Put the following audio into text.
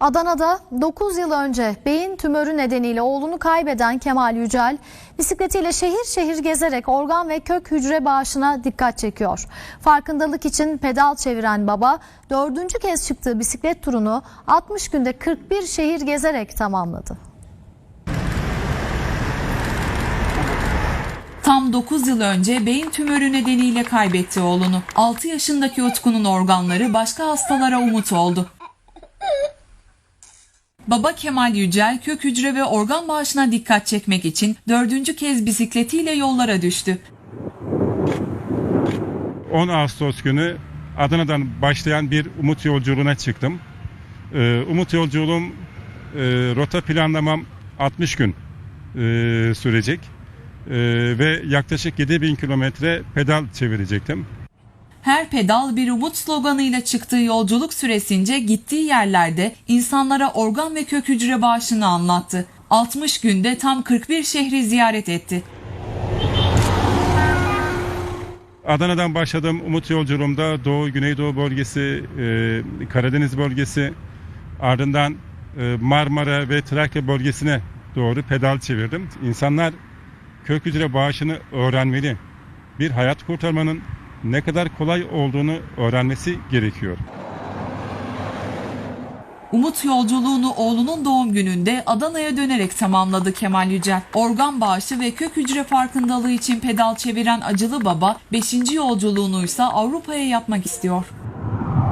Adana'da 9 yıl önce beyin tümörü nedeniyle oğlunu kaybeden Kemal Yücel bisikletiyle şehir şehir gezerek organ ve kök hücre bağışına dikkat çekiyor. Farkındalık için pedal çeviren baba dördüncü kez çıktığı bisiklet turunu 60 günde 41 şehir gezerek tamamladı. Tam 9 yıl önce beyin tümörü nedeniyle kaybetti oğlunu. 6 yaşındaki Utku'nun organları başka hastalara umut oldu. Baba Kemal Yücel kök hücre ve organ bağışına dikkat çekmek için dördüncü kez bisikletiyle yollara düştü. 10 Ağustos günü Adana'dan başlayan bir umut yolculuğuna çıktım. Ee, umut yolculuğum e, rota planlamam 60 gün e, sürecek E, ve yaklaşık 7000 kilometre pedal çevirecektim. Her pedal bir umut sloganıyla çıktığı yolculuk süresince gittiği yerlerde insanlara organ ve kök hücre bağışını anlattı. 60 günde tam 41 şehri ziyaret etti. Adana'dan başladığım umut yolculuğumda Doğu, Güneydoğu bölgesi, e, Karadeniz bölgesi, ardından e, Marmara ve Trakya bölgesine doğru pedal çevirdim. İnsanlar kök hücre bağışını öğrenmeli. Bir hayat kurtarmanın ne kadar kolay olduğunu öğrenmesi gerekiyor. Umut yolculuğunu oğlunun doğum gününde Adana'ya dönerek tamamladı Kemal Yücel. Organ bağışı ve kök hücre farkındalığı için pedal çeviren acılı baba 5. yolculuğunu ise Avrupa'ya yapmak istiyor.